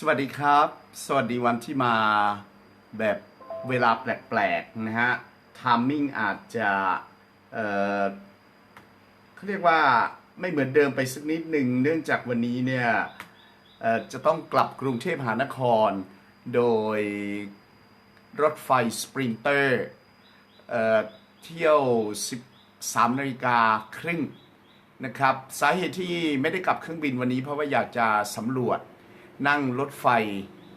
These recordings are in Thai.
สวัสดีครับ สวัสดีวันที่มาแบบเวลาแปลกๆนะฮะทามมิ่งอาจจะเอ่อเขาเรียกว่าไม่เหมือนเดิมไปสักนิดหนึ่งเนื่องจากวันนี้เนี่ยจะต้องกลับกรุงเทพมหานคร โดยรถไฟสปรินเตอร์เที่ยว 13นาฬิกาครึ่งนะครับ สาเหตุที่ไม่ได้กลับเครื่องบินวันนี้เพราะว่าอยากจะสำรวจ นั่งรถไฟ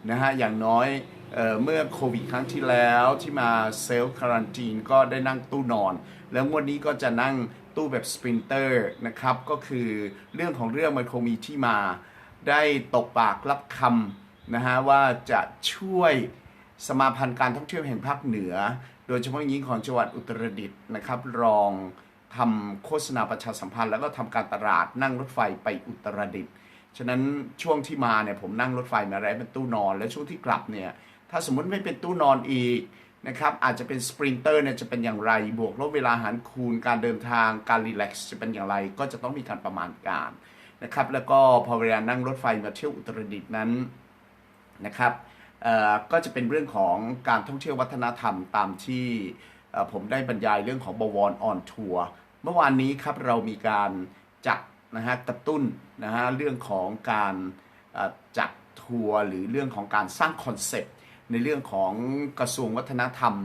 นะฮะอย่างน้อยเออเมื่อโควิดครั้งที่แล้วที่มาเซลล์คารันทีนก็ได้นั่งตู้นอน แล้วงวันนี้ก็จะนั่งตู้แบบสปรินเตอร์นะครับ ก็คือเรื่องของเรื่องมันคงมีที่มา ได้ตกปากรับคำนะฮะว่าจะช่วยสมาพันธ์การท่องเที่ยวแห่งภาคเหนือ โดยเฉพาะอย่างยิ่งของจังหวัดอุตรดิตถ์นะครับ รองทำโฆษณาประชาสัมพันธ์ แล้วก็ทำการตลาดนั่งรถไฟไปอุตรดิตถ์ ฉะนั้นช่วงที่มาเนี่ยผมนั่งรถไฟมาแล้วเป็นตู้นอน และช่วงที่กลับเนี่ยถ้าสมมุติไม่เป็นตู้นอนอีกนะครับอาจจะเป็นสปรินเตอร์เนี่ยจะเป็นอย่างไร บวกลบเวลาหารคูณการเดินทางการรีแลกซ์จะเป็นอย่างไร ก็จะต้องมีการประมาณการนะครับแล้วก็พอเวลานั่งรถไฟมาเที่ยวอุตรดิตถ์นั้นนะครับเอ่อก็จะเป็นเรื่องของการท่องเที่ยววัฒนธรรมตามที่ผมได้บรรยายเรื่องของบวรออนทัวร์เมื่อวานนี้ครับเรามีการจัด นะฮะกระตุ้นนะฮะเรื่องของการจัดทัวร์หรือเรื่องของการสร้างคอนเซปต์ในเรื่องของกระทรวงวัฒนธรรม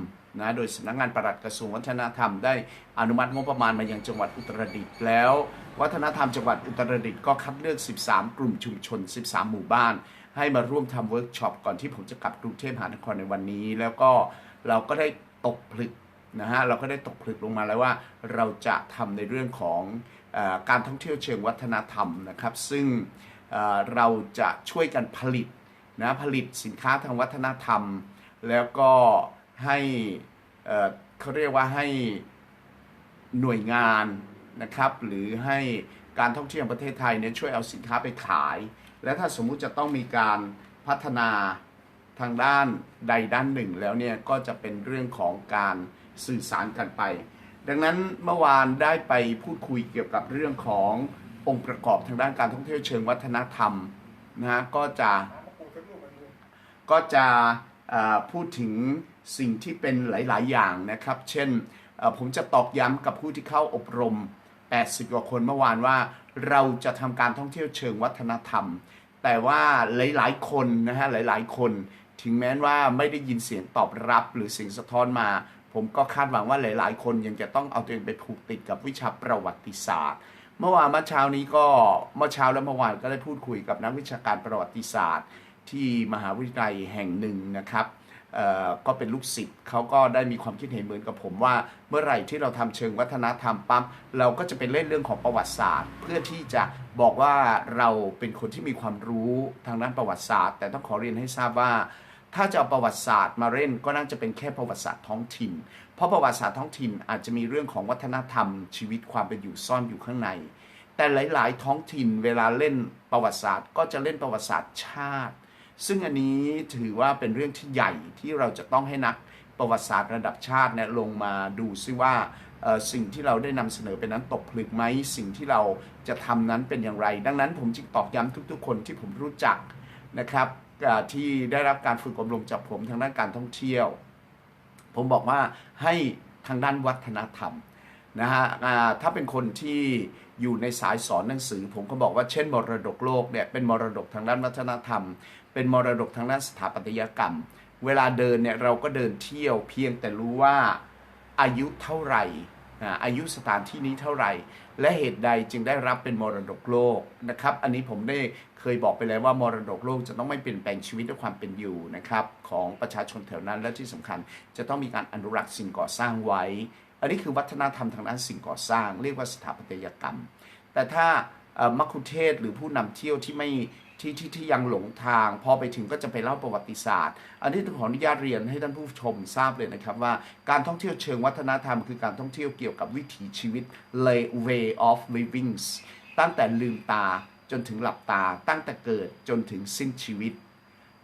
นะโดยสำนักงานปลัดกระทรวงวัฒนธรรมได้อนุมัติงบประมาณมายังจังหวัดอุตรดิตถ์แล้ว วัฒนธรรมจังหวัดอุตรดิตถ์ก็คัดเลือก 13 กลุ่มชุมชน 13 หมู่บ้าน ให้มาร่วมทำเวิร์กช็อปก่อนที่ผมจะกลับกรุงเทพมหานครในวันนี้ แล้วก็เราก็ได้ตกผลึกนะฮะเราก็ได้ตกผลึกลงมาแล้วว่าเราจะทำในเรื่องของ การท่องเที่ยวเชิงวัฒนธรรมนะครับ ซึ่งเราจะช่วยกันผลิตนะผลิตสินค้าทางวัฒนธรรม แล้วก็ให้เขาเรียกว่าให้หน่วยงานนะครับ หรือให้การท่องเที่ยวประเทศไทยเนี่ยช่วยเอาสินค้าไปขาย และถ้าสมมุติจะต้องมีการพัฒนาทางด้านใดด้านหนึ่งแล้วเนี่ยก็จะเป็นเรื่องของการสื่อสารกันไป ดังนั้นเมื่อวานได้ไปพูดคุยเกี่ยวกับเรื่องขององค์ประกอบทางด้านการท่องเที่ยวเชิงวัฒนธรรมนะฮะก็จะก็จะพูดถึงสิ่งที่เป็นหลาย ๆ อย่างนะครับ เช่นผมจะตอกย้ำกับผู้ที่เข้าอบรม 80 กว่าคนเมื่อวานว่าเราจะทำการท่องเที่ยวเชิงวัฒนธรรม แต่ว่าหลาย ๆ คนนะฮะหลาย ๆ คน ถึงแม้ว่าไม่ได้ยินเสียงตอบรับหรือเสียงสะท้อนมา ผมก็คาดหวังว่าหลาย ๆ คนยังจะต้องเอาตัวเองไปผูกติดกับวิชาประวัติศาสตร์ เมื่อวานเมื่อเช้านี้ก็เมื่อเช้าและเมื่อวานก็ได้พูดคุยกับนักวิชาการประวัติศาสตร์ ที่มหาวิทยาลัยแห่งหนึ่งนะครับก็เป็นลูกศิษย์เขาก็ได้มีความคิดเห็นเหมือนกับผมว่า เมื่อไหร่ที่เราทำเชิงวัฒนธรรมปั๊บเราก็จะเป็นเล่นเรื่องของประวัติศาสตร์ เพื่อที่จะบอกว่าเราเป็นคนที่มีความรู้ทางด้านประวัติศาสตร์ แต่ต้องขอเรียนให้ทราบว่า ถ้าจะเอาประวัติศาสตร์มาเล่นก็น่าจะเป็นแค่ประวัติศาสตร์ท้องถิ่น เพราะประวัติศาสตร์ท้องถิ่นอาจจะมีเรื่องของวัฒนธรรม ชีวิตความเป็นอยู่ซ่อนอยู่ข้างใน แต่หลาย ๆ ท้องถิ่นเวลาเล่นประวัติศาสตร์ ก็จะเล่นประวัติศาสตร์ชาติ ซึ่งอันนี้ถือว่าเป็นเรื่องที่ใหญ่ที่เราจะต้องให้นักประวัติศาสตร์ระดับชาติเนี่ยลงมาดูซิว่าสิ่งที่เราได้นำเสนอเป็นนั้นตกผลึกไหมสิ่งที่เราจะทำนั้นเป็นอย่างไร ดังนั้นผมจึงตอกย้ำทุกๆ คนที่ผมรู้จักนะครับ ที่ได้รับการฝึกอบรมจากผมทางด้านการท่องเที่ยว ผมบอกว่าให้ทางด้านวัฒนธรรมนะฮะถ้าเป็นคนที่อยู่ในสายสอนหนังสือ ผมก็บอกว่าเช่น มรดกโลกเนี่ยเป็นมรดกทางด้านวัฒนธรรม เป็นมรดกทางด้านสถาปัตยกรรม เวลาเดินเนี่ยเราก็เดินเที่ยวเพียงแต่รู้ว่าอายุเท่าไหร่อายุสถานที่นี้เท่าไหร่ และเหตุใดจึงได้รับเป็นมรดกโลกนะครับ อันนี้ผมได้ เคยบอกไปแล้วว่ามรดกโลกจะต้องไม่เปลี่ยนแปลงชีวิตและความเป็นอยู่นะครับของประชาชนแถวนั้นและที่สำคัญ จะต้องมีการอนุรักษ์สิ่งก่อสร้างไว้ อันนี้คือวัฒนธรรมทางด้านสิ่งก่อสร้าง เรียกว่าสถาปัตยกรรม แต่ถ้ามัคคุเทศหรือผู้นำเที่ยวที่ไม่ที่ที่ที่ยังหลงทาง พอไปถึงก็จะไปเล่าประวัติศาสตร์ อันนี้ต้องขออนุญาตเรียนให้ท่านผู้ชมทราบเลยนะครับว่าการท่องเที่ยวเชิงวัฒนธรรม คือการท่องเที่ยวเกี่ยวกับวิถีชีวิต lay way of living ตั้งแต่ลืมตา จนถึงหลับตาตั้งแต่เกิดจนถึงสิ้นชีวิต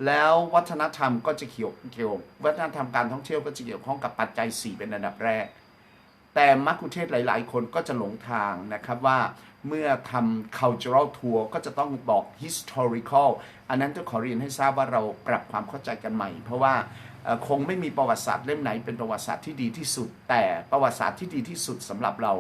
แล้ววัฒนธรรมก็จะเกี่ยวเกี่ยววัฒนธรรมการท่องเที่ยวก็จะเกี่ยวข้องกับปัจจัย 4 เป็นอันดับแรก แต่มักคุเทศหลาย ๆ คนก็จะหลงทางนะครับว่าเมื่อทำ cultural tour ก็จะต้องบอก historical อันนั้นจะขอเรียนให้ทราบว่าเราปรับความเข้าใจกันใหม่ เพราะว่าคงไม่มีประวัติศาสตร์เล่มไหนเป็นประวัติศาสตร์ที่ดีที่สุด แต่ประวัติศาสตร์ที่ดีที่สุดสำหรับเรา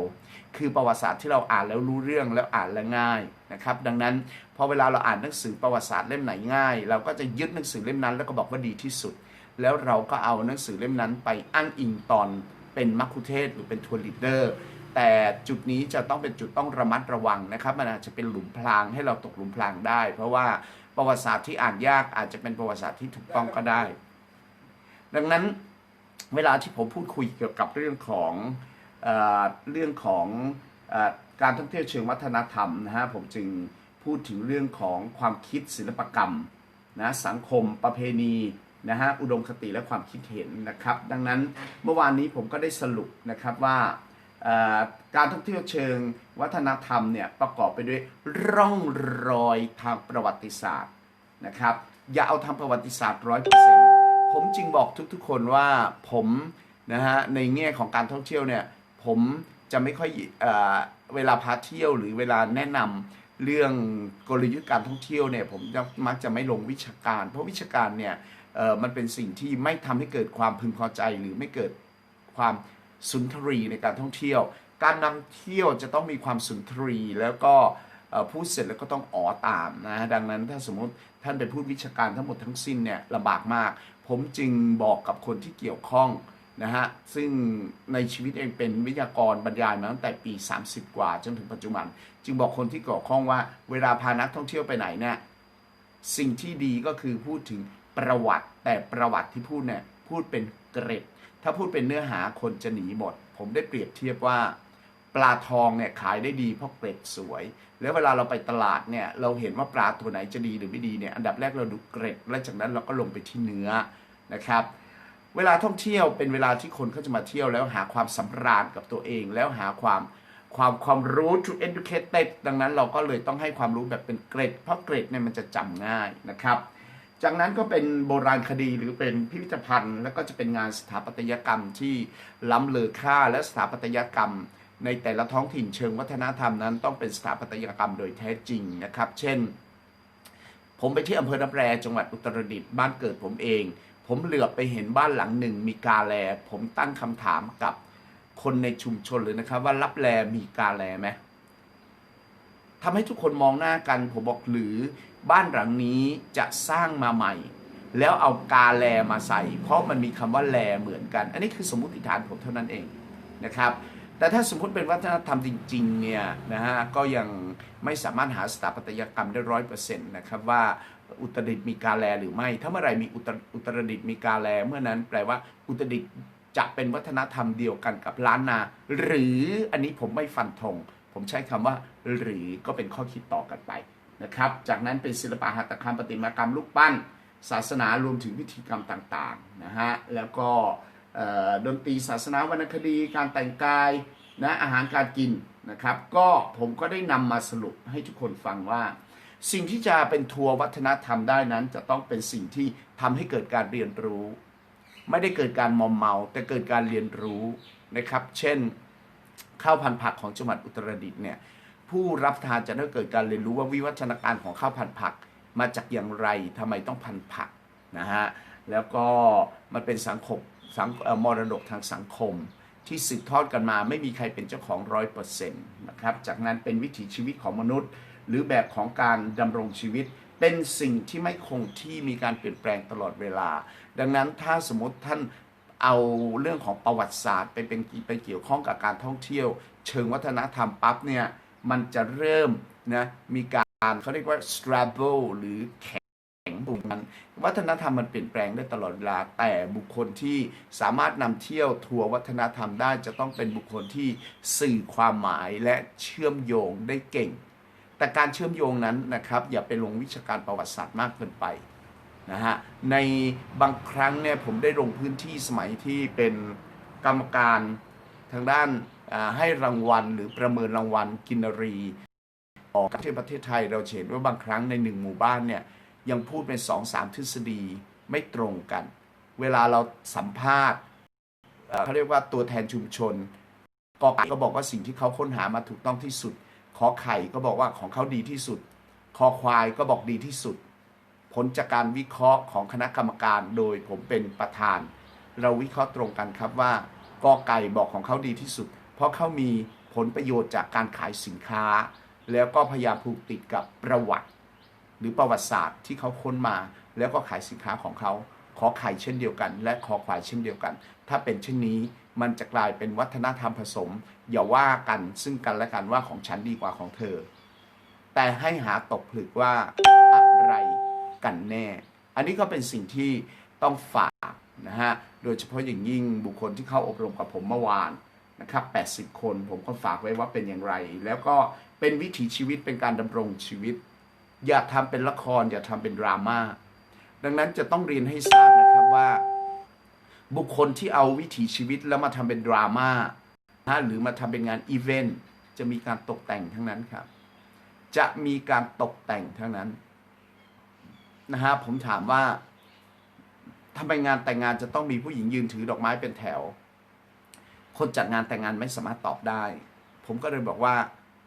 คือประวัติศาสตร์ที่เราอ่านแล้วรู้เรื่องแล้วอ่านแล้วง่ายนะครับ ดังนั้นพอเวลาเราอ่านหนังสือประวัติศาสตร์เล่มไหนง่าย เราก็จะยึดหนังสือเล่มนั้น แล้วก็บอกว่าดีที่สุด แล้วเราก็เอาหนังสือเล่มนั้นไปอ้างอิงตอนเป็นมัคคุเทศหรือเป็นทัวร์ลีดเดอร์แต่จุดนี้จะต้องเป็นจุดต้องระมัดระวังนะครับ มันอาจจะเป็นหลุมพรางให้เราตกหลุมพรางได้ เพราะว่าประวัติศาสตร์ที่อ่านยากอาจจะเป็นประวัติศาสตร์ที่ถูกต้องก็ได้ ดังนั้นเวลาที่ผมพูดคุยเกี่ยวกับเรื่องของ เรื่องของอการท่องเที่ยวเชิงวัฒนธรรมนะฮะผมจึงพูดถึงเรื่องของความคิดศิลปกรรมนะสังคมประเพณีนะฮะอุดมคติและความคิดเห็นนะครับ ดังนั้นเมื่อวานนี้ผมก็ได้สรุปนะครับว่าการท่องเที่ยวเชิงวัฒนธรรมเนี่ยประกอบไปด้วยร่องรอยทางประวัติศาสตร์นะครับ อย่าเอาทางประวัติศาสตร์ร้อยเปอร์เซ็นต์ผมจึงบอกทุกๆคนว่าผมนะฮะในแง่ของการท่องเที่ยวเนี่ย ผมจะไม่ค่อยเอเวลาพาเที่ยวหรือเวลาแนะนำเรื่องกลยุทธ์การท่องเที่ยวเนี่ยผมจะมักจะไม่ลงวิชาการ เพราะวิชาการเนี่ยมันเป็นสิ่งที่ไม่ทำให้เกิดความพึงพอใจหรือไม่เกิดความสุนทรีในการท่องเที่ยว การนำเที่ยวจะต้องมีความสุนทรีแล้วก็พูดเสร็จแล้วก็ต้องอ๋อตามนะดังนั้นถ้าสมมติท่านไปพูดวิชาการทั้งหมดทั้งสิ้นเนี่ยลำบากมาก ผมจึงบอกกับคนที่เกี่ยวข้อง นะฮะซึ่งในชีวิตเองเป็นวิทยากรบรรยายมาตั้งแต่ปี 30 กว่าจนถึงปัจจุบัน จึงบอกคนที่เกี่ยวข้องว่า เวลาพานักท่องเที่ยวไปไหนเนี่ยสิ่งที่ดีก็คือพูดถึงประวัติแต่ประวัติที่พูดเนี่ยพูดเป็นเกร็ด ถ้าพูดเป็นเนื้อหาคนจะหนีหมด ผมได้เปรียบเทียบว่าปลาทองเนี่ยขายได้ดีเพราะเกร็ดสวย แล้วเวลาเราไปตลาดเนี่ยเราเห็นว่าปลาตัวไหนจะดีหรือไม่ดีเนี่ยอันดับแรกเราดูเกร็ด และจากนั้นเราก็ลงไปที่เนื้อนะครับ เวลาท่องเที่ยวเป็นเวลาที่คนเขาจะมาเที่ยวแล้วหาความสำราญกับตัวเอง แล้วหาความความความรู้ to educated ดังนั้นเราก็เลยต้องให้ความรู้แบบเป็นเกรด เพราะเกรดเนี่ยมันจะจำง่ายนะครับ จากนั้นก็เป็นโบราณคดีหรือเป็นพิพิธภัณฑ์ แล้วก็จะเป็นงานสถาปัตยกรรมที่ล้ำเลอค่าและสถาปัตยกรรม ในแต่ละท้องถิ่นเชิงวัฒนธรรมนั้น ต้องเป็นสถาปัตยกรรมโดยแท้จริงนะครับ เช่น ผมไปที่อำเภอน้ำแร่จังหวัดอุตรดิตถ์บ้านเกิดผมเอง ผมเหลือบไปเห็นบ้านหลังหนึ่งมีกาแล ผมตั้งคำถามกับคนในชุมชนเลยนะครับ ว่ารับแลมีกาแลไหมทำให้ทุกคนมองหน้ากัน ผมบอกหรือบ้านหลังนี้จะสร้างมาใหม่ แล้วเอากาแลมาใส่ เพราะมันมีคำว่าแลเหมือนกัน อันนี้คือสมมติฐานผมเท่านั้นเองนะครับ แต่ถ้าสมมติเป็นวัฒนธรรมจริงๆเนี่ยนะฮะก็ยังไม่สามารถหาสถาปัตยกรรมได้ร้อยเปอร์เซ็นต์นะครับว่า อุตรดิตถ์มีกาแลหรือไม่ ถ้าเมื่อไรมีอุตรอุตรดิตถ์มีกาแลเมื่อนั้นแปลว่าอุตรดิตถ์จะเป็นวัฒนธรรมเดียวกันกับล้านนา หรืออันนี้ผมไม่ฟันธงผมใช้คำว่า หรือก็เป็นข้อคิดต่อกันไปนะครับ จากนั้นเป็นศิลปะหัตถกรรมประติมากรรมลูกปั้น ศาสนารวมถึงพิธีกรรมต่างๆนะฮะแล้วก็ดนตรีศาสนาวรรณคดีการแต่งกายนะอาหารการกินนะครับ ก็ผมก็ได้นำมาสรุปให้ทุกคนฟังว่า สิ่งที่จะเป็นทัวร์วัฒนธรรมได้นั้น จะต้องเป็นสิ่งที่ทำให้เกิดการเรียนรู้ ไม่ได้เกิดการมอมเมา แต่เกิดการเรียนรู้นะครับ เช่นข้าวพันธุ์ผักของจังหวัดอุตรดิตถ์เนี่ยผู้รับทานจะได้เกิดการเรียนรู้ว่าวิวัฒนาการของข้าวพันธุ์ผักมาจากอย่างไรทำไมต้องพันธุ์ผักนะฮะแล้วก็มันเป็นสังคมสังเอ่อมรดกทางสังคมที่สืบทอดกันมาไม่มีใครเป็นเจ้าของร้อยเปอร์เซ็นต์นะครับจากนั้นเป็นวิถีชีวิตของมนุษย์ หรือแบบของการดำรงชีวิต เป็นสิ่งที่ไม่คงที่มีการเปลี่ยนแปลงตลอดเวลา ดังนั้นถ้าสมมติท่านเอาเรื่องของประวัติศาสตร์ไปเป็นไปเกี่ยวข้องกับการท่องเที่ยว เชิงวัฒนธรรมปั๊บเนี่ยมันจะเริ่มนะมีการเขาเรียกว่า struggle หรือแข็งบุกมันวัฒนธรรมมันเปลี่ยนแปลงได้ตลอดเวลา แต่บุคคลที่สามารถนำเที่ยวทัวร์วัฒนธรรมได้จะต้องเป็นบุคคลที่สื่อความหมายและเชื่อมโยงได้เก่ง แต่การเชื่อมโยงนั้นนะครับอย่าไปลงวิชาการประวัติศาสตร์มากเกินไปนะฮะในบางครั้งเนี่ยผมได้ลงพื้นที่สมัยที่เป็นกรรมการทางด้านให้รางวัลหรือประเมินรางวัลกินรีออกที่ประเทศไทยเราเห็นว่าบางครั้งในหนึ่งหมู่บ้านเนี่ยยังพูดเป็นสองสามทฤษฎีไม่ตรงกัน เวลาเราสัมภาษณ์เอ่อเขาเรียกว่าตัวแทนชุมชนกอไก่ก็บอกว่าสิ่งที่เขาค้นหามาถูกต้องที่สุด ขอไข่ก็บอกว่าของเขาดีที่สุด คอควายก็บอกดีที่สุด ผลจากการวิเคราะห์ของคณะกรรมการโดยผมเป็นประธาน เราวิเคราะห์ตรงกันครับว่ากอไก่บอกของเขาดีที่สุด เพราะเขามีผลประโยชน์จากการขายสินค้า แล้วก็พยายามผูกติดกับประวัติ หรือประวัติศาสตร์ที่เขาค้นมา แล้วก็ขายสินค้าของเขาขอไข่เช่นเดียวกัน และขอควายเช่นเดียวกัน ถ้าเป็นเช่นนี้ มันจะกลายเป็นวัฒนธรรมผสม อย่าว่ากันซึ่งกันและกันว่าของฉันดีกว่าของเธอ แต่ให้หาตกผลึกว่าอะไรกันแน่ อันนี้ก็เป็นสิ่งที่ต้องฝากนะฮะ โดยเฉพาะอย่างยิ่งบุคคลที่เข้าอบรมกับผมเมื่อวานนะครับ 80 คนผมก็ฝากไว้ว่าเป็นอย่างไร แล้วก็เป็นวิถีชีวิตเป็นการดำรงชีวิต อย่าทำเป็นละครอย่าทำเป็นดราม่า ดังนั้นจะต้องเรียนให้ทราบนะครับว่า บุคคลที่เอาวิถีชีวิตแล้วมาทำเป็นดราม่านะหรือมาทำเป็นงานอีเวนต์จะมีการตกแต่งทั้งนั้นครับ จะมีการตกแต่งทั้งนั้นนะฮะผมถามว่าทำไมงานแต่งงานจะต้องมีผู้หญิงยืนถือดอกไม้เป็นแถว คนจัดงานแต่งงานไม่สามารถตอบได้ ผมก็เลยบอกว่า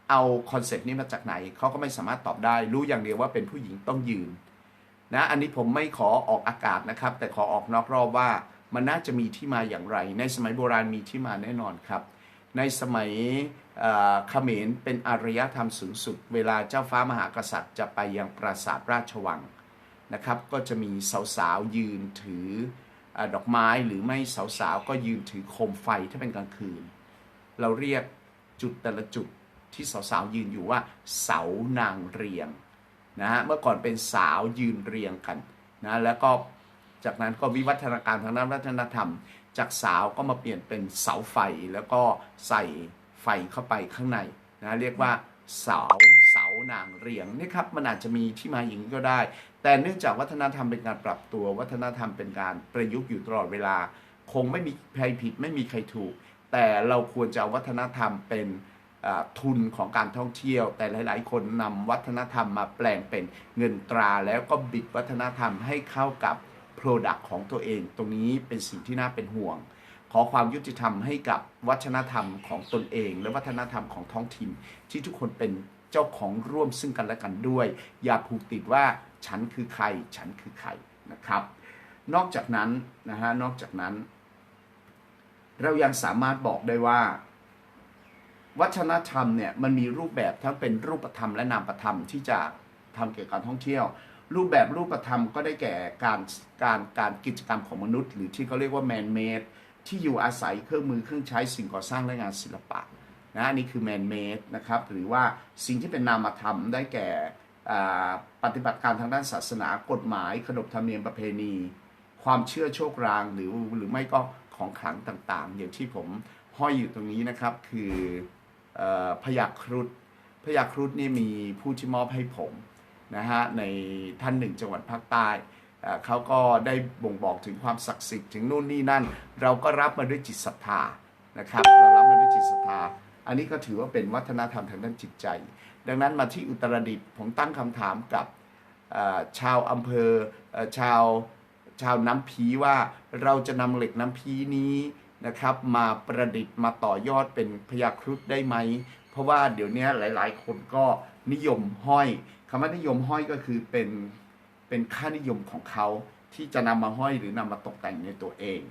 เอาคอนเซปต์นี้มาจากไหน เขาก็ไม่สามารถตอบได้ รู้อย่างเดียวว่าเป็นผู้หญิงต้องยืน นะ อันนี้ผมไม่ขอออกอากาศนะครับ แต่ขอออกนอกรอบว่า มันน่าจะมีที่มาอย่างไร ในสมัยโบราณมีที่มาแน่นอนครับ ในสมัยเขมรเป็นอารยธรรมสูงสุด เวลาเจ้าฟ้ามหากษัตริย์จะไปยังปราสาทราชวังนะครับ ก็จะมีสาวๆยืนถือออดอกไม้หรือไม่สาวๆก็ยืนถือโคมไฟถ้าเป็นกลางคืน เราเรียกจุดแต่ละจุดที่สาวๆยืนอยู่ว่า เสานางเรียงนะฮะเมื่อก่อนเป็นสาวยืนเรียงกันนะแล้วก็ จากนั้นก็วิวัฒนาการทางด้านวัฒนธรรม จากสาวก็มาเปลี่ยนเป็นเสาไฟแล้วก็ใส่ไฟเข้าไปข้างในนะเรียกว่าเสาเสานางเรียงนี่ครับมันอาจจะมีที่มาอย่างนี้ก็ได้ แต่เนื่องจากวัฒนธรรมเป็นการปรับตัว วัฒนธรรมเป็นการประยุกต์อยู่ตลอดเวลา คงไม่มีใครผิดไม่มีใครถูก แต่เราควรจะเอาวัฒนธรรมเป็นทุนของการท่องเที่ยว แต่หลาย ๆ คนนำวัฒนธรรมมาแปลงเป็นเงินตราแล้วก็บิดวัฒนธรรมให้เข้ากับ Product ของตัวเอง ตรงนี้เป็นสิ่งที่น่าเป็นห่วง ขอความยุติธรรมให้กับวัฒนธรรมของตนเอง และวัฒนธรรมของท้องถิ่นที่ทุกคนเป็นเจ้าของร่วมซึ่งกันและกันด้วย อย่าผูกติดว่าฉันคือใคร ฉันคือใครนะครับ นอกจากนั้นนะฮะนอกจากนั้น เรายังสามารถบอกได้ว่าวัฒนธรรมเนี่ยมันมีรูปแบบทั้งเป็นรูปธรรมและนามธรรมที่จะทำเกี่ยวกับท่องเที่ยว รูปแบบรูปธรรมก็ได้แก่การการการกิจกรรมของมนุษย์ หรือที่เขาเรียกว่าแมนเมดที่อยู่อาศัยเครื่องมือเครื่องใช้สิ่งก่อสร้างและงานศิลปะนะอันนี่คือแมนเมดนะครับหรือว่าสิ่งที่เป็นนามธรรมได้แก่ปฏิบัติการทางด้านศาสนากฎหมาย ขนบธรรมเนียมประเพณี ความเชื่อโชครางหรือหรือไม่ก็ของขลังต่างๆ อย่างที่ผมห้อยอยู่ตรงนี้นะครับคืออพยาครุฑพยาครุฑนี่มีผู้ที่มอบให้ผม นะฮะในท่านหนึ่งจังหวัดภาคใต้เขาก็ได้บ่งบอกถึงความศักดิ์สิทธิ์ถึงนู่นนี่นั่น เราก็รับมาด้วยจิตศรัทธานะครับเรารับมาด้วยจิตศรัทธา อันนี้ก็ถือว่าเป็นวัฒนธรรมทางด้านจิตใจ ดังนั้นมาที่อุตรดิตถ์ผมตั้งคำถามกับชาวอำเภอชาวชาวน้ำพีว่าเราจะนำเหล็กน้ำพีนี้นะครับมาประดิษฐ์มาต่อยอดเป็นพยาครุฑได้ไหม เพราะว่าเดี๋ยวนี้หลาย ๆ คนก็นิยมห้อย คำว่านิยมห้อยก็คือเป็นเป็นค่านิยมของเขาที่จะนำมาห้อยหรือนำมาตกแต่งในตัวเอง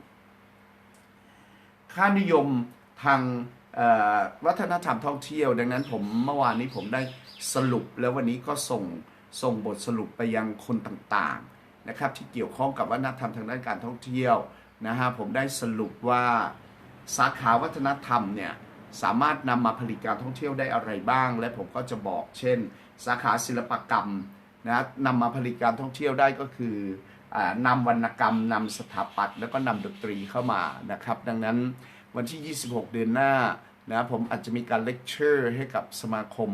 ค่านิยมทางวัฒนธรรมท่องเที่ยว ดังนั้นผมเมื่อวานนี้ผมได้สรุปแล้ววันนี้ก็ส่งส่งบทสรุปไปยังคนต่างๆนะครับ ที่เกี่ยวข้องกับวัฒนธรรมทางด้านการท่องเที่ยวนะฮะผมได้สรุปว่าสาขาวัฒนธรรมเนี่ยสามารถนำมาผลิตการท่องเที่ยวได้อะไรบ้าง และผมก็จะบอกเช่น สาขาศิลปกรรมนะนำมาผลิตการท่องเที่ยวได้ก็คืออนำวรรณกรรมนำสถาปัตย์แล้วก็นำดนตรีเข้ามานะครับ ดังนั้นวันที่ 26 เดือนหน้านะผมอาจจะมีการเลคเชอร์ให้กับสมาคม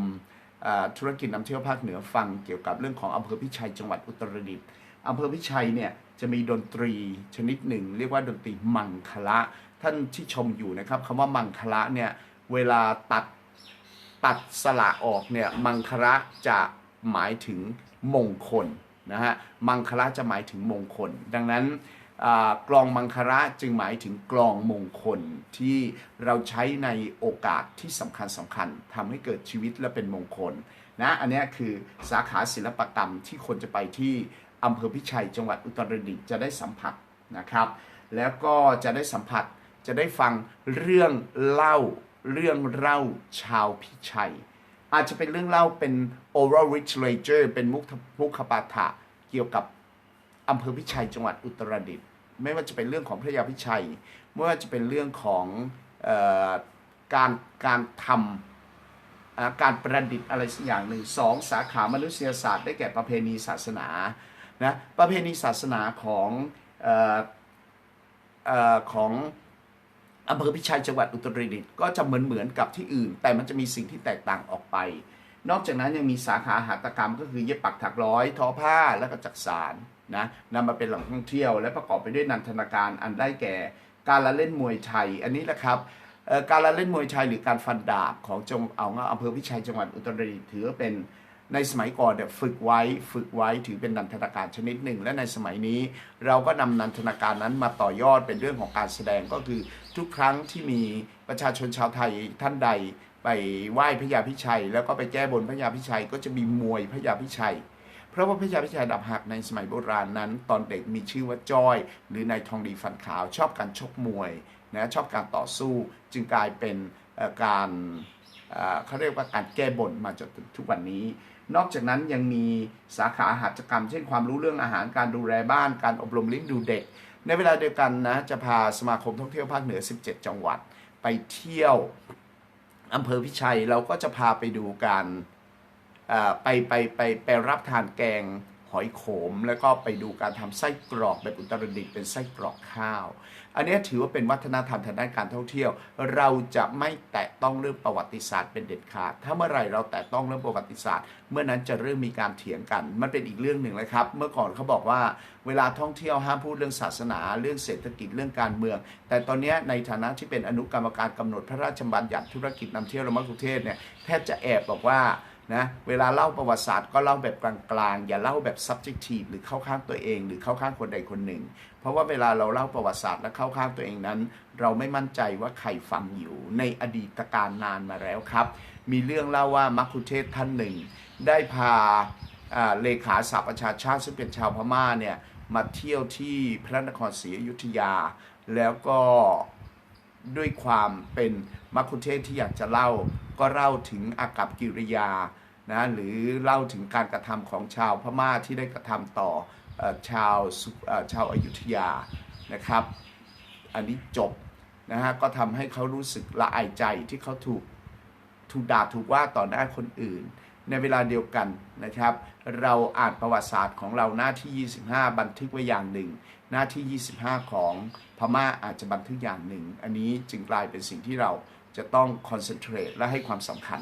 ธุรกิจนำเที่ยวภาคเหนือฟังเกี่ยวกับเรื่องของอำเภอพิชัยจังหวัดอุตรดิตถ์อำเภอพิชัยเนี่ยจะมีดนตรีชนิดหนึ่ง เรียกว่าดนตรีมังคละ ท่านที่ชมอยู่นะครับคำว่ามังคละเนี่ยเวลาตัด ตัดสระออกเนี่ยมังคละจะหมายถึงมงคลนะฮะมังคละจะหมายถึงมงคล ดังนั้นกลองมังคระจึงหมายถึงกลองมงคลที่เราใช้ในโอกาสที่สำคัญสำคัญทำให้เกิดชีวิตและเป็นมงคลนะอันนี้คือสาขาศิลปกรรมที่คนจะไปที่อำเภอพิชัยจังหวัดอุตรดิตถ์จะได้สัมผัสนะครับ แล้วก็จะได้สัมผัสจะได้ฟังเรื่องเล่า เรื่องเล่าชาวพิชัย อาจจะเป็นเรื่องเล่าเป็น oral literature เป็นมุขมุขปาฐะเกี่ยวกับอำเภอพิชัยจังหวัดอุตรดิตถ์ไม่ว่าจะเป็นเรื่องของพระยาพิชัยไม่ว่าจะเป็นเรื่องของออการการทำการประดิษฐ์อะไรสักอย่างหนึ่งสองสาขามนุษยศาสตร์ได้แก่ประเพณีศาสนานะประเพณีศาสนาของออออของ อำเภอพิชัยจังหวัดอุตรดิตถ์ก็จะเหมือนเหมือนกับที่อื่น แต่มันจะมีสิ่งที่แตกต่างออกไป นอกจากนั้นยังมีสาขาหัตถกรรม ก็คือเย็บปักถักร้อย ทอผ้าและก็จักสารนะนำมาเป็นแหล่งท่องเที่ยว และประกอบไปด้วยนันทนาการอันได้แก่ การละเล่นมวยไทย อันนี้แหละครับการละเล่นมวยไทยหรือการฟันดาบของจังเอาอำเภอพิชัยจังหวัดอุตรดิตถ์ถือเป็นในสมัยก่อนเนี่ยฝึกไว้ฝึกไว้ถือเป็นนันทนาการชนิดหนึ่ง และในสมัยนี้ เราก็นำนันทนาการนั้นมาต่อยอดเป็นเรื่องของการแสดงก็คือ ทุกครั้งที่มีประชาชนชาวไทยท่านใดไปไหว้พระยาพิชัย แล้วก็ไปแก้บนพระยาพิชัย ก็จะมีมวยพระยาพิชัย เพราะว่าพระยาพิชัยดับหักในสมัยโบราณนั้น ตอนเด็กมีชื่อว่าจ้อย หรือนายทองดีฟันขาวชอบการชกมวยนะชอบการต่อสู้จึงกลายเป็นการเอ่อเขาเรียกว่าการแก้บนมาจนถึงทุกวันนี้ นอกจากนั้นยังมีสาขาอาหารกรรม เช่นความรู้เรื่องอาหารการดูแลบ้านการอบรมเลี้ยงดูเด็ก ในเวลาเดียวกันนะจะพาสมาคมท่องเที่ยวภาคเหนือ 17 จังหวัด ไปเที่ยวอำเภอพิชัยเราก็จะพาไปดูการไปไปไปไปรับทานแกง หอยโขม แล้วก็ไปดูการทำไส้กรอกแบบอุตรดิตถ์เป็นไส้กรอกข้าว อันนี้ถือว่าเป็นวัฒนธรรมทางด้านการท่องเที่ยว เราจะไม่แตะต้องเรื่องประวัติศาสตร์เป็นเด็ดขาด ถ้าเมื่อไหรเราแตะต้องเรื่องประวัติศาสตร์ เมื่อนั้นจะเริ่มมีการเถียงกัน มันเป็นอีกเรื่องหนึ่งเลยครับ เมื่อก่อนเขาบอกว่าเวลาท่องเที่ยวห้ามพูดเรื่องศาสนา เรื่องเศรษฐกิจเรื่องการเมือง แต่ตอนนี้ในฐานะที่เป็นอนุกรรมการกำหนดพระราชบัญญัติธุรกิจนำเที่ยวและมัคคุเทศเนี่ยแทบจะแอบบอกว่า นะเวลาเล่าประวัติศาสตร์ก็เล่าแบบกลางๆ อย่าเล่าแบบ subjective หรือเข้าข้างตัวเอง หรือเข้าข้างคนใดคนหนึ่ง เพราะว่าเวลาเราเล่าประวัติศาสตร์และเข้าข้างตัวเองนั้น เราไม่มั่นใจว่าใครฟังอยู่ในอดีตการนานมาแล้วครับ มีเรื่องเล่าว่ามัคคุเทศท่านหนึ่ง ได้พาเลขาสหประชาชาติซึ่งเป็นชาวพม่าเนี่ยมาเที่ยวที่พระนครศรีอยุธยา แล้วก็ ด้วยความเป็นมัคคุเทศที่อยากจะเล่า ก็เล่าถึงอากับกิริยานะหรือเล่าถึงการกระทำของชาวพม่าที่ได้กระทำต่ออชาวชาวอยุธยานะครับ อันนี้จบนะฮะก็ทำให้เขารู้สึกละอายใจที่เขาถูกถูกด่าถูกว่าต่อหน้าคนอื่น ในเวลาเดียวกันนะครับ เราอ่านประวัติศาสตร์ของเราหน้าที่ 25 บันทึกไว้อย่างหนึ่ง หน้าที่ 25 ของพม่าอาจจะบันทึกอย่างหนึ่ง อันนี้จึงกลายเป็นสิ่งที่เราจะต้องคอนเซนเทรตและให้ความสำคัญ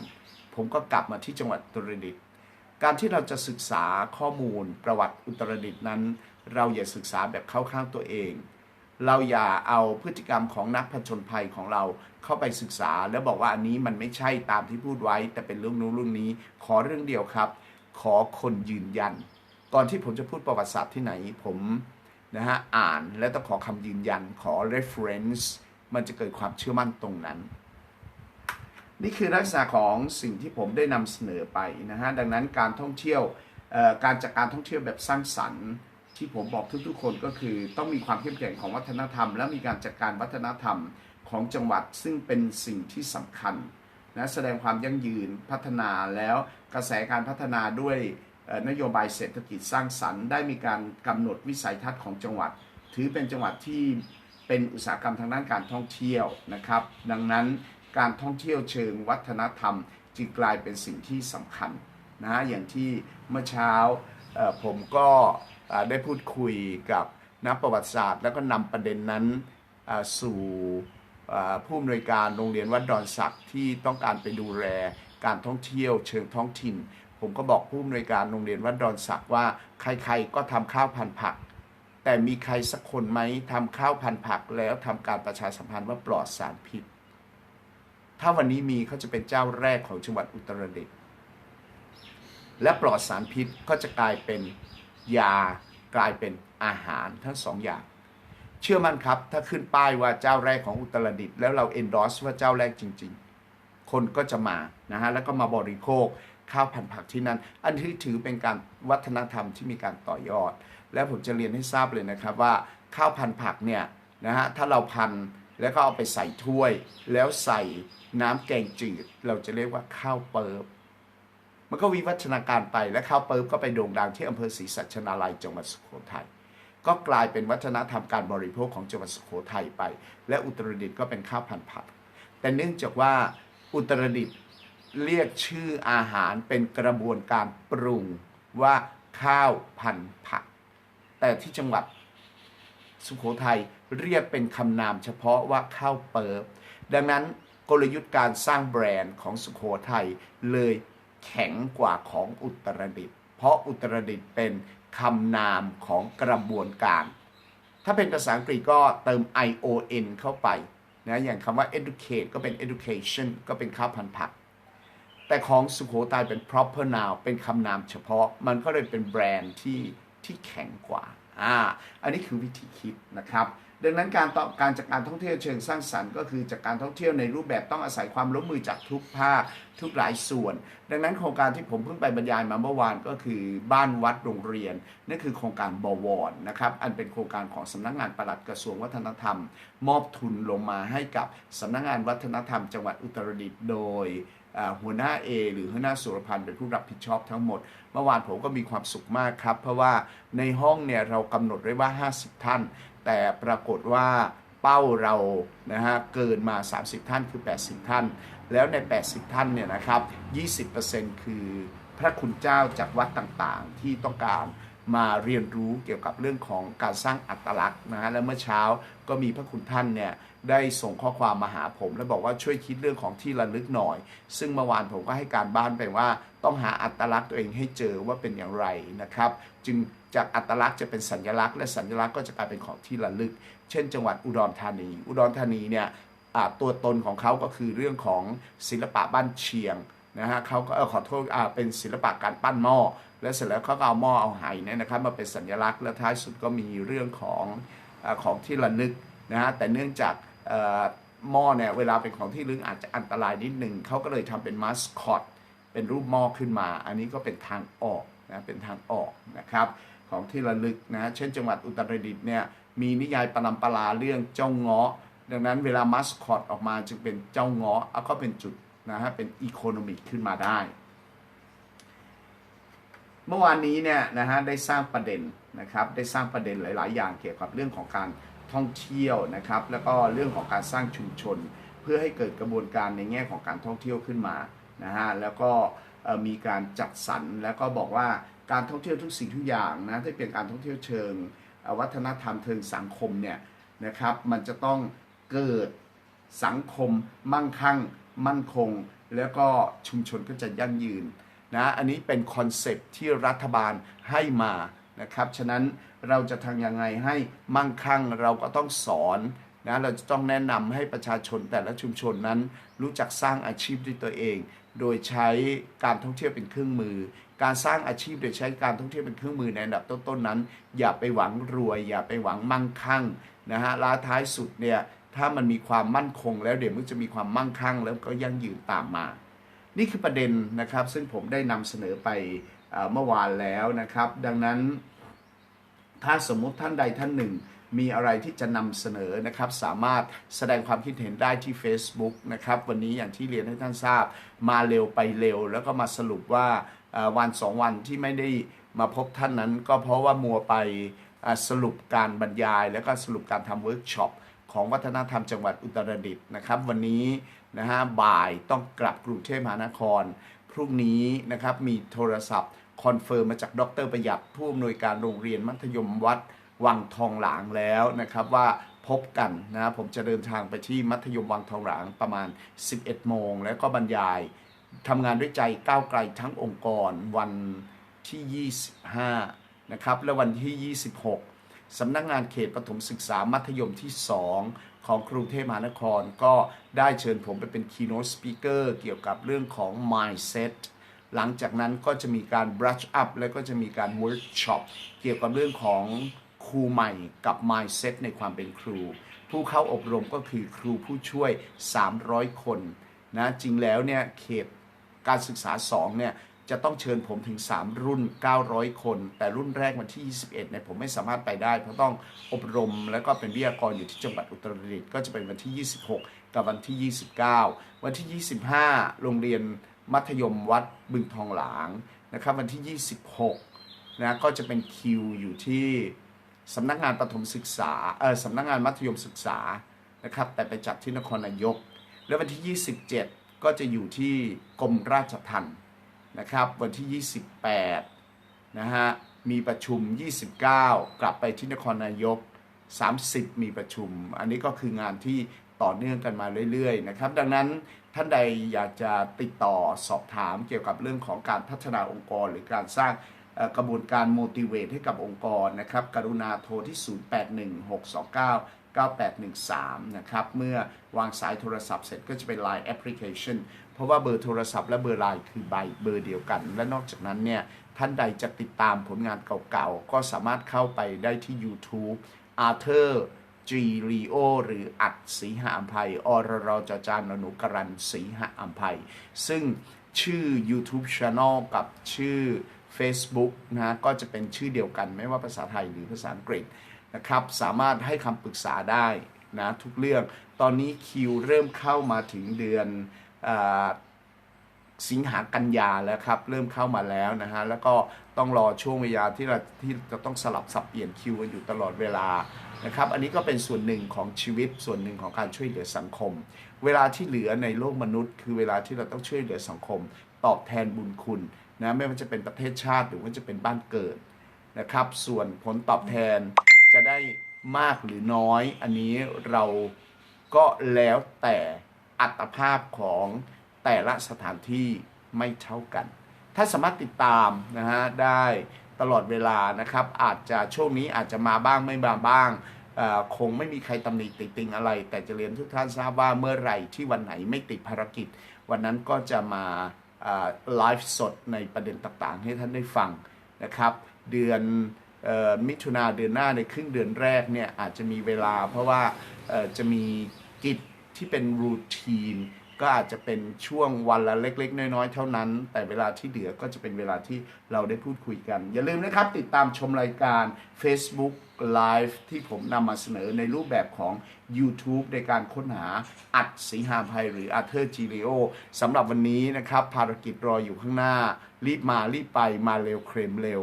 ผมก็กลับมาที่จังหวัดอุตรดิตถ์การที่เราจะศึกษาข้อมูลประวัติอุตรดิตถ์นั้น เราอย่าศึกษาแบบเข้าข้างตัวเอง เราอย่าเอาพฤติกรรมของนักผจญภัยของเราเข้าไปศึกษา แล้วบอกว่าอันนี้มันไม่ใช่ตามที่พูดไว้ แต่เป็นเรื่องนู้นเรื่องนี้ ขอเรื่องเดียวครับ ขอคนยืนยัน ก่อนที่ผมจะพูดประวัติศาสตร์ที่ไหน ผม นะฮะอ่านและต้องขอคำยืนยันขอ reference มันจะเกิดความเชื่อมั่นตรงนั้น นี่คือลักษณะของสิ่งที่ผมได้นำเสนอไปนะฮะดังนั้นการท่องเที่ยวการจัดการท่องเที่ยวแบบสร้างสรรค์ ที่ผมบอกทุกๆ คนก็คือต้องมีความเข้มแข็งของวัฒนธรรม และมีการจัดการวัฒนธรรมของจังหวัดซึ่งเป็นสิ่งที่สำคัญนะแสดงความยั่งยืนพัฒนาแล้วกระแสการพัฒนาด้วย นโยบายเศรษฐกิจสร้างสรรค์ ได้มีการกำหนดวิสัยทัศน์ของจังหวัด ถือเป็นจังหวัดที่เป็นอุตสาหกรรมทางด้านการท่องเที่ยวนะครับ ดังนั้นการท่องเที่ยวเชิงวัฒนธรรม จึงกลายเป็นสิ่งที่สำคัญนะอย่างที่เมื่อเช้าผมก็ได้พูดคุยกับนักประวัติศาสตร์ แล้วก็นำประเด็นนั้นสู่ผู้อำนวยการโรงเรียนวัดดอนสักดิ์ที่ต้องการไปดูแลการท่องเที่ยวเชิงท้องถิ่น ผมก็บอกผู้อำนวยการโรงเรียนวัดดอนสักว่าใครๆก็ทำข้าวพันผัก แต่มีใครสักคนไหมทำข้าวพันผักแล้วทำการประชาสัมพันธ์ว่าปลอดสารพิษ ถ้าวันนี้มีเขาจะเป็นเจ้าแรกของจังหวัดอุตรดิตถ์และปลอดสารพิษก็จะกลายเป็นยากลายเป็นอาหารทั้งสองอย่าง เชื่อมั่นครับ ถ้าขึ้นป้ายว่าเจ้าแรกของอุตรดิตถ์แล้วเรา endorse ว่าเจ้าแรกจริง ๆ คนก็จะมานะฮะแล้วก็มาบริโภค ข้าวพันธุ์ผักที่นั่น อันที่ถือเป็นการวัฒนธรรมที่มีการต่อยอด และผมจะเรียนให้ทราบเลยนะครับว่าข้าวพันธุ์ผักเนี่ยนะฮะถ้าเราพันแล้วก็เอาไปใส่ถ้วย แล้วใส่น้ำแกงจืด เราจะเรียกว่าข้าวเปิบมันก็วิวัฒนาการไปและข้าวเปิบก็ไปโด่งดังที่อำเภอศรีสัชนาลัยจังหวัดสุโขทัยก็กลายเป็นวัฒนธรรมการบริโภคของจังหวัดสุโขทัยไป และอุตรดิตถ์ก็เป็นข้าวพันธุ์ผัก แต่เนื่องจากว่าอุตรดิตถ์ เรียกชื่ออาหารเป็นกระบวนการปรุงว่าข้าวพันผัก แต่ที่จังหวัดสุโขทัยเรียกเป็นคำนามเฉพาะว่าข้าวเปิบ ดังนั้นกลยุทธ์การสร้างแบรนด์ของสุโขทัยเลยแข็งกว่าของอุตรดิตถ์เพราะอุตรดิตถ์เป็นคำนามของกระบวนการ ถ้าเป็นภาษาอังกฤษก็เติม ion เข้าไปนะอย่างคำว่า educate ก็เป็น education ก็เป็นข้าวพันผัก แต่ของสุโขทัยเป็น proper noun เป็นคำนามเฉพาะ มันก็เลยเป็นแบรนด์ที่ที่แข็งกว่าอ่า อันนี้คือวิธีคิดนะครับ ดังนั้นการต่อการจากการท่องเที่ยวเชิงสร้างสรรค์ก็คือจากการท่องเที่ยวในรูปแบบต้องอาศัยความร่วมมือจากทุกภาคทุกหลายส่วน ดังนั้นโครงการที่ผมเพิ่งไปบรรยายมาเมื่อวานก็คือบ้านวัดโรงเรียนนั่นคือโครงการบวรนะครับ อันเป็นโครงการของสำนักงานปลัดกระทรวงวัฒนธรรม มอบทุนลงมาให้กับสำนักงานวัฒนธรรม จังหวัดอุตรดิตถ์โดย หัวหน้า A หรือหัวหน้าสุรพันธ์เป็นผู้รับผิดชอบทั้งหมด เมื่อวานผมก็มีความสุขมากครับ เพราะว่าในห้องเนี่ยเรากำหนดไว้ว่า 50 ท่าน แต่ปรากฏว่าเป้าเรานะฮะเกินมา 30 ท่านคือ 80 ท่าน แล้วใน 80 ท่านเนี่ยนะครับ 20%คือพระคุณเจ้าจากวัดต่างๆที่ต้องการ มาเรียนรู้เกี่ยวกับเรื่องของการสร้างอัตลักษณ์นะฮะและเมื่อเช้าก็มีพระคุณท่านเนี่ยได้ส่งข้อความมาหาผม แล้วบอกว่าช่วยคิดเรื่องของที่ระลึกหน่อย ซึ่งเมื่อวานผมก็ให้การบ้านไปว่า ต้องหาอัตลักษณ์ตัวเองให้เจอว่าเป็นอย่างไรนะครับ จึงจากอัตลักษณ์จะเป็นสัญลักษณ์และสัญลักษณ์ก็จะกลายเป็นของที่ระลึก เช่น จังหวัดอุดรธานี อุดรธานีเนี่ยตัวตนของเขาก็คือเรื่องของศิลปะบ้านเชียงนะฮะเขาก็ขอโทษเป็นศิลปะการปั้นหม้อ แล้วเสร็จแล้วเขาก็เอาหม้อเอาไหเนี่ยนะครับมาเป็นสัญลักษณ์และท้ายสุดก็มีเรื่องของอของที่ระลึกนะฮะแต่เนื่องจากหม้อเนี่ยเวลาเป็นของที่ลึกอาจจะอันตรายนิดหนึ่งเขาก็เลยทำเป็นมาสคอตเป็นรูปหม้อขึ้นมา อันนี้ก็เป็นทางออกนะเป็นทางออกนะครับของที่ระลึกนะเช่นจังหวัดอุตรดิตถ์เนี่ยมีนิยายปรำปราเรื่องเจ้าเงาะ ดังนั้นเวลามาสคอตออกมาจึงเป็นเจ้าเงาะก็เป็นจุดนะฮะเป็นอีโคโนมิกขึ้นมาได้ เมื่อวานนี้เนี่ยนะฮะได้สร้างประเด็นนะครับได้สร้างประเด็นหลาย ๆ อย่างเกี่ยวกับเรื่องของการท่องเที่ยวนะครับ แล้วก็เรื่องของการสร้างชุมชน เพื่อให้เกิดกระบวนการในแง่ของการท่องเที่ยวขึ้นมานะฮะแล้วก็มีการจัดสรรแล้วก็บอกว่าการท่องเที่ยวทุกสิ่งทุกอย่างนะที่เป็นการท่องเที่ยวเชิง วัฒนธรรมเชิงสังคมเนี่ยนะครับมันจะต้องเกิดสังคม มั่งคั่ง มั่นคง แล้วก็ชุมชนก็จะยั่งยืน นะอันนี้เป็นคอนเซปที่รัฐบาลให้มานะครับฉะนั้นเราจะทำยังไงให้มั่งคั่งเราก็ต้องสอนนะเราจะต้องแนะนำให้ประชาชนแต่ละชุมชนนั้น รู้จักสร้างอาชีพด้วยตัวเอง โดยใช้การท่องเที่ยวเป็นเครื่องมือ การสร้างอาชีพโดยใช้การท่องเที่ยวเป็นเครื่องมือในอันดับต้นๆนั้น อย่าไปหวังรวย อย่าไปหวังมั่งคั่งนะฮะล้าท้ายสุดเนี่ยถ้ามันมีความมั่นคงแล้วเดี๋ยวมันจะมีความมั่งคั่งแล้วก็ยั่งยืนตามมา นี่คือประเด็นนะครับ ซึ่งผมได้นำเสนอไปเมื่อวานแล้วนะครับ ดังนั้น ถ้าสมมุติท่านใดท่านหนึ่ง มีอะไรที่จะนำเสนอนะครับ สามารถแสดงความคิดเห็นได้ที่ Facebook นะครับ วันนี้อย่างที่เรียนให้ท่านทราบ มาเร็วไปเร็ว แล้วก็มาสรุปว่าวันสองวันที่ไม่ได้มาพบท่านนั้น ก็เพราะว่ามัวไปสรุปการบรรยาย แล้วก็สรุปการทำเวิร์กช็อปของวัฒนธรรมจังหวัดอุตรดิตถ์นะครับ วันนี้ นะฮะบ่ายต้องกลับกรุงเทพมหานคร พรุ่งนี้นะครับมีโทรศัพท์คอนเฟิร์มมาจากดรประหยัดผู้อำนวยการโรงเรียนมัธยมวัดวังทองหลางแล้วนะครับว่าพบกันนะผมจะเดินทางไปที่มัธยมวังทองหลางประมาณ 11 โมง แล้วก็บรรยายทำงานด้วยใจก้าวไกลทั้งองค์กรวันที่ 25 นะครับ และวันที่ 26สำนักงานเขตปฐมศึกษามัธยมที่ 2 ของกรุงเทพมหานคร ก็ได้เชิญผมไปเป็น keynote speaker เกี่ยวกับเรื่องของ mindset หลังจากนั้นก็จะมีการ brush up แล้วก็จะมีการ workshop เกี่ยวกับเรื่องของครูใหม่กับ mindset ในความเป็นครู ผู้เข้าอบรมก็คือครูผู้ช่วย 300 คนนะจริงแล้วเนี่ยเขตการศึกษา2เนี่ย จะต้องเชิญผมถึง 3 รุ่น 900 คน แต่รุ่นแรกวันที่ 21 เนี่ยผมไม่สามารถไปได้ เพราะต้องอบรมแล้วก็เป็นวิทยากรอยู่ที่จังหวัดอุตรดิตถ์ก็จะเป็นวันที่ 26 กับวันที่ 29 วันที่ 25 โรงเรียนมัธยมวัดบึงทองหลางนะครับวันที่ 26 นะก็จะเป็นคิวอยู่ที่สำนักงานประถมศึกษาเออสำนักงานมัธยมศึกษานะครับแต่ไปจัดที่นครนายก แล้ววันที่ 27 ก็จะอยู่ที่กรมราชทัณฑ์ นะครับวันที่ 28 นะฮะ มีประชุม 29 กลับไปที่นครนายก 30 มีประชุม อันนี้ก็คืองานที่ต่อเนื่องกันมาเรื่อยๆนะครับ ดังนั้นท่านใดอยากจะติดต่อสอบถามเกี่ยวกับเรื่องของการพัฒนาองค์กร หรือการสร้างกระบวนการ motivate ให้กับองค์กรนะครับ กรุณาโทรที่ 081629 9813 นะครับ เมื่อวางสายโทรศัพท์เสร็จก็จะเป็น Line Application เพราะว่าเบอร์โทรศัพท์และเบอร์ Line คือใบเบอร์เดียวกัน และนอกจากนั้นเนี่ยท่านใดจะติดตามผลงานเก่าๆ ก็สามารถเข้าไปได้ที่ YouTube Arthur G Leo หรืออัดสีหอัมภัยอรรจจานนุกรันสีหอัมภัยซึ่งชื่อ YouTube Channel กับชื่อ Facebook นะฮะก็จะเป็นชื่อเดียวกันไม่ว่าภาษาไทยหรือภาษาอังกฤษนะครับ สามารถให้คำปรึกษาได้นะทุกเรื่อง ตอนนี้คิวเริ่มเข้ามาถึงเดือน สิงหากันยาแล้วครับ เริ่มเข้ามาแล้วนะฮะ แล้วก็ต้องรอช่วงเวลาที่เราที่จะต้องสลับสับเปลี่ยนคิวกันอยู่ตลอดเวลานะครับ อันนี้ก็เป็นส่วนหนึ่งของชีวิตส่วนหนึ่งของการช่วยเหลือสังคม เวลาที่เหลือในโลกมนุษย์ คือเวลาที่เราต้องช่วยเหลือสังคม ตอบแทนบุญคุณนะไม่ว่าจะเป็นประเทศชาติหรือว่าจะเป็นบ้านเกิดนะครับ ส่วนผลตอบแทนจะได้มากหรือน้อย อันนี้เราก็แล้วแต่ อัตภาพของแต่ละสถานที่ไม่เท่ากัน ถ้าสามารถติดตามนะฮะได้ตลอดเวลานะครับ อาจจะช่วงนี้อาจจะมาบ้างไม่มาบ้างคงไม่มีใครตำหนิติดติงอะไร แต่จะเรียนทุกท่านทราบว่าเมื่อไหร่ที่วันไหนไม่ติดภารกิจ วันนั้นก็จะมาไลฟ์สดในประเด็นต่างๆ ให้ท่านได้ฟังนะครับ เดือนมิถุนาเดือนหน้าในครึ่งเดือนแรกเนี่ยอาจจะมีเวลาเพราะว่าจะมีกิจ ที่เป็นรูทีนก็อาจจะเป็นช่วงวันละเล็ก ๆ น้อย ๆ เท่านั้น แต่เวลาที่เหลือก็จะเป็นเวลาที่เราได้พูดคุยกัน อย่าลืมนะครับ ติดตามชมรายการ Facebook Live ที่ผมนำมาเสนอในรูปแบบของ YouTube ในการค้นหาอัดสีหาภัยหรืออัเธอร์จีริโอสำหรับวันนี้นะครับ ภารกิจรออยู่ข้างหน้า รีบมารีบไปมาเร็วเครมเร็ว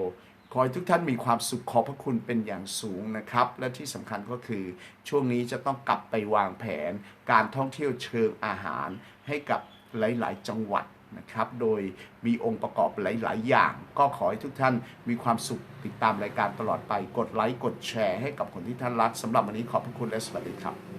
ขอให้ทุกท่านมีความสุขขอบพระคุณเป็นอย่างสูงนะครับ และที่สำคัญก็คือช่วงนี้จะต้องกลับไปวางแผน การท่องเที่ยวเชิงอาหารให้กับหลาย ๆ จังหวัดนะครับ โดยมีองค์ประกอบหลาย ๆ อย่าง ก็ขอให้ทุกท่านมีความสุขติดตามรายการตลอดไป กดไลค์ กดแชร์ให้กับคนที่ท่านรักสำหรับวันนี้ขอบพระคุณและสวัสดีครับ